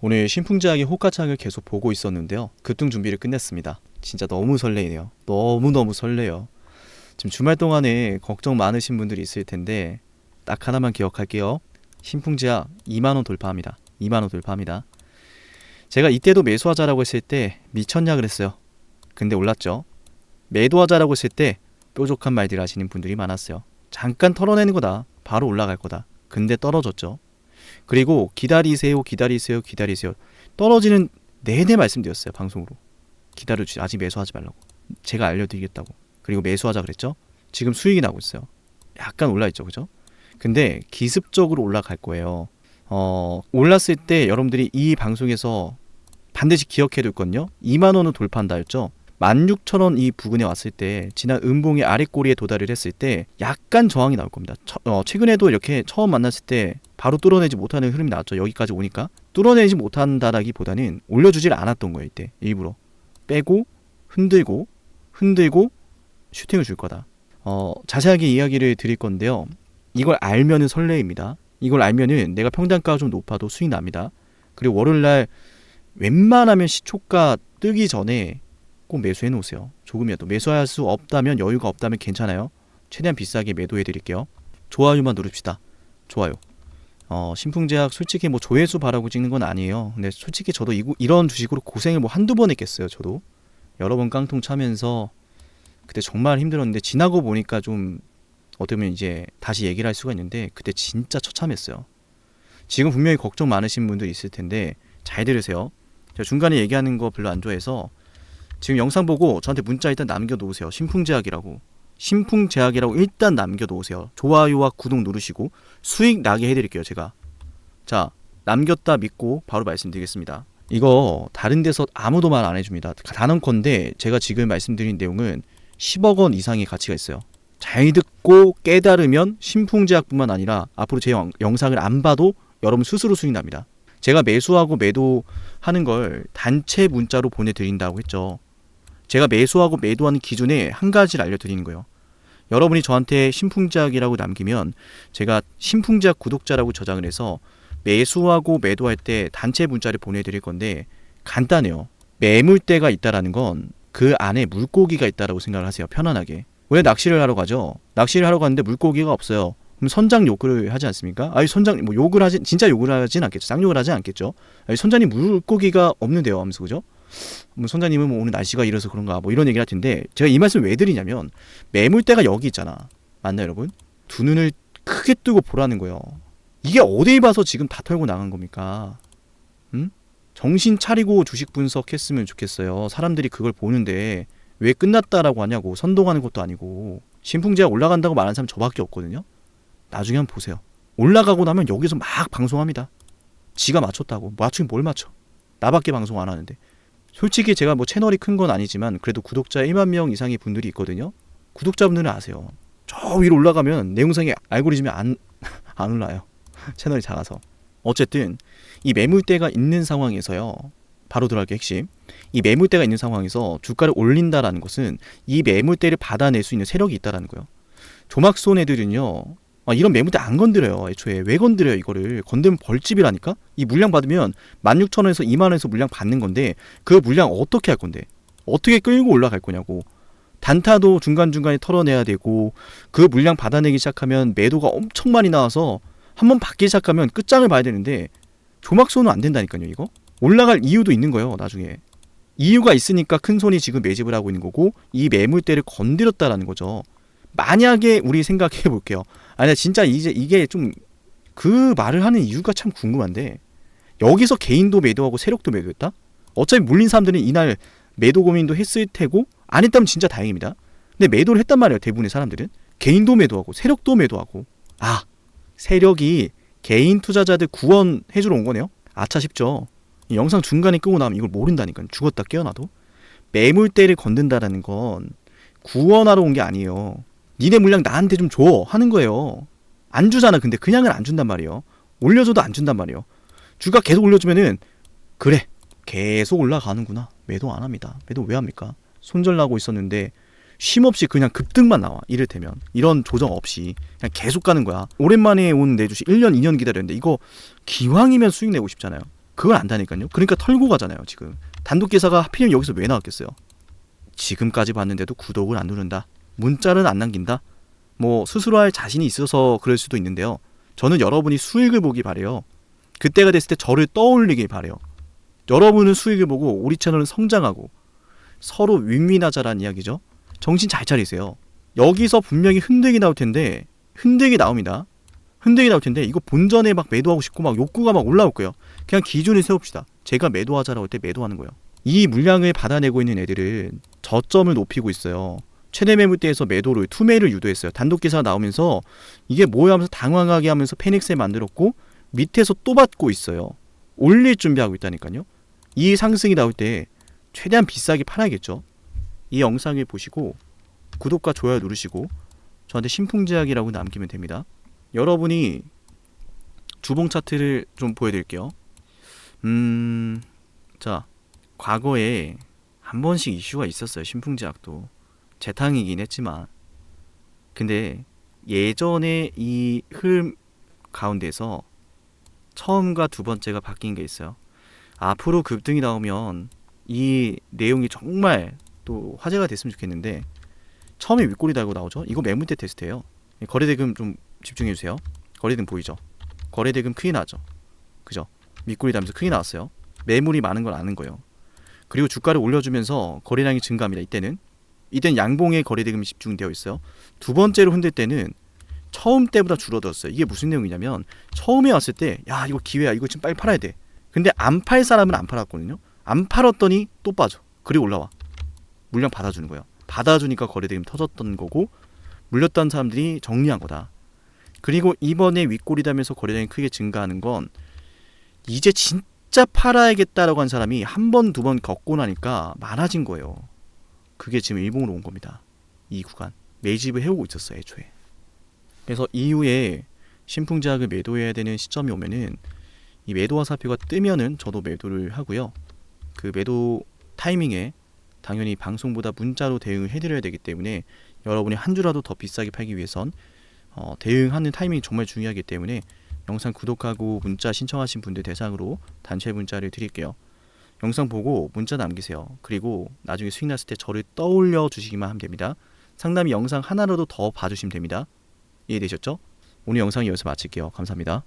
오늘 신풍제약의 호가창을 계속 보고 있었는데요. 급등 준비를 끝냈습니다. 진짜 너무 설레이네요. 너무너무 설레요. 지금 주말 동안에 걱정 많으신 분들이 있을 텐데 딱 하나만 기억할게요. 신풍제약 2만 원 돌파합니다. 2만 원 돌파합니다. 제가 이때도 매수하자라고 했을 때 미쳤냐 그랬어요. 근데 올랐죠. 매도하자라고 했을 때 뾰족한 말들 하시는 분들이 많았어요. 잠깐 털어내는 거다. 바로 올라갈 거다. 근데 떨어졌죠. 그리고 기다리세요, 기다리세요, 기다리세요. 떨어지는 내내 말씀드렸어요, 방송으로. 기다려주지, 아직 매수하지 말라고. 제가 알려드리겠다고. 그리고 매수하자 그랬죠? 지금 수익이 나고 있어요. 약간 올라 있죠, 그죠? 근데 기습적으로 올라갈 거예요. 어, 올랐을 때 여러분들이 이 방송에서 반드시 기억해 둘 건요. 2만 원을 돌파한다 했죠. 16,000원 이 부근에 왔을 때 지난 음봉의 아랫꼬리에 도달을 했을 때 약간 저항이 나올 겁니다. 처- 어, 최근에도 이렇게 처음 만났을 때 바로 뚫어내지 못하는 흐름이 나왔죠. 여기까지 오니까 뚫어내지 못한다라기보다는 올려주질 않았던 거예요. 이때 일부러 빼고 흔들고 흔들고 슈팅을 줄 거다. 어, 자세하게 이야기를 드릴 건데요. 이걸 알면은 설레입니다. 이걸 알면은 내가 평단가가 좀 높아도 수익 납니다. 그리고 월요일 날 웬만하면 시초가 뜨기 전에 꼭 매수해 놓으세요. 조금이라도 매수할 수 없다면 여유가 없다면 괜찮아요. 최대한 비싸게 매도해 드릴게요. 좋아요만 누릅시다. 좋아요. 어, 신풍제약 솔직히 뭐 조회수 바라고 찍는 건 아니에요. 근데 솔직히 저도 이, 이런 주식으로 고생을 뭐 한두 번 했겠어요. 저도 여러 번 깡통 차면서 그때 정말 힘들었는데 지나고 보니까 좀 어떻게 보면 이제 다시 얘기를 할 수가 있는데 그때 진짜 처참했어요. 지금 분명히 걱정 많으신 분들 있을 텐데 잘 들으세요. 제가 중간에 얘기하는 거 별로 안 좋아해서 지금 영상 보고 저한테 문자 일단 남겨놓으세요. 신풍제약이라고. 신풍제약이라고 일단 남겨놓으세요. 좋아요와 구독 누르시고 수익 나게 해드릴게요. 제가. 자 남겼다 믿고 바로 말씀드리겠습니다. 이거 다른 데서 아무도 말 안 해줍니다. 단언컨대 제가 지금 말씀드린 내용은 10억 원 이상의 가치가 있어요. 잘 듣고 깨달으면 신풍제약뿐만 아니라 앞으로 제 영, 영상을 안 봐도 여러분 스스로 수익 납니다. 제가 매수하고 매도하는 걸 단체 문자로 보내드린다고 했죠. 제가 매수하고 매도하는 기준에 한 가지를 알려드리는 거예요. 여러분이 저한테 신풍제약이라고 남기면 제가 신풍제약 구독자라고 저장을 해서 매수하고 매도할 때 단체 문자를 보내드릴 건데 간단해요. 매물대가 있다라는 건 그 안에 물고기가 있다라고 생각을 하세요. 편안하게. 왜 낚시를 하러 가죠? 낚시를 하러 갔는데 물고기가 없어요. 그럼 선장 욕을 하지 않습니까? 아니 선장 뭐 욕을 하지 진짜 욕을 하진 않겠죠. 쌍욕을 하진 않겠죠. 아니 선장님 물고기가 없는데요, 하면서 그죠? 뭐 선장님은 뭐 오늘 날씨가 이래서 그런가 뭐 이런 얘기를 할 텐데 제가 이 말씀 왜 드리냐면 매물대가 여기 있잖아. 맞나요, 여러분? 두 눈을 크게 뜨고 보라는 거예요. 이게 어디 봐서 지금 다 털고 나간 겁니까? 응? 정신 차리고 주식 분석했으면 좋겠어요. 사람들이 그걸 보는데 왜 끝났다라고 하냐고 선동하는 것도 아니고 신풍제가 올라간다고 말하는 사람 저밖에 없거든요. 나중에 한번 보세요. 올라가고 나면 여기서 막 방송합니다. 지가 맞췄다고 맞추긴 뭘 맞춰? 나밖에 방송 안 하는데. 솔직히 제가 뭐 채널이 큰 건 아니지만 그래도 구독자 1만 명 이상의 분들이 있거든요. 구독자분들은 아세요. 저 위로 올라가면 내 영상이 알고리즘이 안, 안 올라요. 채널이 작아서. 어쨌든 이 매물대가 있는 상황에서요. 바로 들어갈게 핵심. 이 매물대가 있는 상황에서 주가를 올린다라는 것은 이 매물대를 받아낼 수 있는 세력이 있다라는 거예요. 조막손 애들은요. 아, 이런 매물대 안 건드려요. 애초에 왜 건드려요 이거를 건드면 벌집이라니까. 이 물량 받으면 16,000원에서 2만 원에서 물량 받는 건데 그 물량 어떻게 할 건데? 어떻게 끌고 올라갈 거냐고. 단타도 중간중간에 털어내야 되고 그 물량 받아내기 시작하면 매도가 엄청 많이 나와서 한번 받기 시작하면 끝장을 봐야 되는데 조막손은 안 된다니까요 이거 올라갈 이유도 있는 거예요 나중에 이유가 있으니까 큰 손이 지금 매집을 하고 있는 거고 이 매물대를 건드렸다라는 거죠 만약에 우리 생각해 볼게요 아니 진짜 이제 이게 좀 그 말을 하는 이유가 참 궁금한데 여기서 개인도 매도하고 세력도 매도했다 어차피 물린 사람들은 이날 매도 고민도 했을 테고 안 했다면 진짜 다행입니다 근데 매도를 했단 말이에요 대부분의 사람들은 개인도 매도하고 세력도 매도하고 아 세력이 개인 투자자들 구원해주러 온 거네요. 아차 싶죠. 이 영상 중간에 끄고 나면 이걸 모른다니까요. 죽었다 깨어나도. 매물대를 건든다라는 건 구원하러 온 게 아니에요. 니네 물량 나한테 좀 줘 하는 거예요. 안 주잖아. 근데 그냥은 안 준단 말이에요. 올려줘도 안 준단 말이에요. 주가 계속 올려주면은 그래 계속 올라가는구나. 매도 안 합니다. 매도 왜 합니까? 손절나고 있었는데 쉼없이 그냥 급등만 나와 이를테면 이런 조정 없이 그냥 계속 가는 거야 오랜만에 온 내 주식 1년 2년 기다렸는데 이거 기왕이면 수익 내고 싶잖아요 그걸 안다니까요. 그러니까 털고 가잖아요. 지금 단독 기사가 하필이면 여기서 왜 나왔겠어요? 지금까지 봤는데도 구독을 안 누른다. 문자를 안 남긴다. 뭐 스스로 할 자신이 있어서 그럴 수도 있는데요. 저는 여러분이 수익을 보기 바래요. 그때가 됐을 때 저를 떠올리길 바래요. 여러분은 수익을 보고 우리 채널은 성장하고 서로 윈윈하자라는 이야기죠. 정신 잘 차리세요. 여기서 분명히 흔들기 나올 텐데 흔들기 나옵니다. 흔들기 나올 텐데 이거 본전에 막 매도하고 싶고 막 욕구가 막 올라올 거예요. 그냥 기준을 세웁시다. 제가 매도하자라고 할 때 매도하는 거예요. 이 물량을 받아내고 있는 애들은 저점을 높이고 있어요. 최대 매물대에서 매도를 투매를 유도했어요. 단독 기사가 나오면서 이게 뭐야 하면서 당황하게 하면서 패닉셀 만들었고 밑에서 또 받고 있어요. 올릴 준비하고 있다니까요. 이 상승이 나올 때 최대한 비싸게 팔아야겠죠. 이 영상을 보시고 구독과 좋아요 누르시고 저한테 신풍제약이라고 남기면 됩니다. 여러분이 주봉 차트를 좀 보여드릴게요. 음, 자, 과거에 한 번씩 이슈가 있었어요. 신풍제약도 재탕이긴 했지만, 근데 예전에 이 흐름 가운데서 처음과 두 번째가 바뀐 게 있어요. 앞으로 급등이 나오면 이 내용이 정말 또 화제가 됐으면 좋겠는데 처음에 윗꼬리 달고 나오죠. 이거 매물대 테스트예요. 거래대금 좀 집중해 주세요. 거래대금 보이죠? 거래대금 크게 나죠. 그죠? 밑꼬리 달면서 크게 나왔어요. 매물이 많은 걸 아는 거예요. 그리고 주가를 올려주면서 거래량이 증가합니다. 이때는 이때는 양봉에 거래대금이 집중되어 있어요. 두 번째로 흔들 때는 처음 때보다 줄어들었어요. 이게 무슨 내용이냐면 처음에 왔을 때 야 이거 기회야 이거 지금 빨리 팔아야 돼. 근데 안 팔 사람은 안 팔았거든요. 안 팔았더니 또 빠져. 그리고 올라와. 물량 받아주는 거예요. 받아주니까 거래대금 터졌던 거고 물렸던 사람들이 정리한 거다. 그리고 이번에 윗골이 다면서 거래량이 크게 증가하는 건 이제 진짜 팔아야겠다라고 한 사람이 한 번 두번 겪고 나니까 많아진 거예요. 그게 지금 일봉으로 온 겁니다. 이 구간 매집을 해오고 있었어요 애초에. 그래서 이후에 신풍제약을 매도해야 되는 시점이 오면은 이 매도와 사표가 뜨면은 저도 매도를 하고요. 그 매도 타이밍에 당연히 방송보다 문자로 대응을 해드려야 되기 때문에 여러분이 한 주라도 더 비싸게 팔기 위해선 어, 대응하는 타이밍이 정말 중요하기 때문에 영상 구독하고 문자 신청하신 분들 대상으로 단체 문자를 드릴게요. 영상 보고 문자 남기세요. 그리고 나중에 수익 났을 때 저를 떠올려 주시기만 하면 됩니다. 상담이 영상 하나라도 더 봐주시면 됩니다. 이해되셨죠? 오늘 영상 여기서 마칠게요. 감사합니다.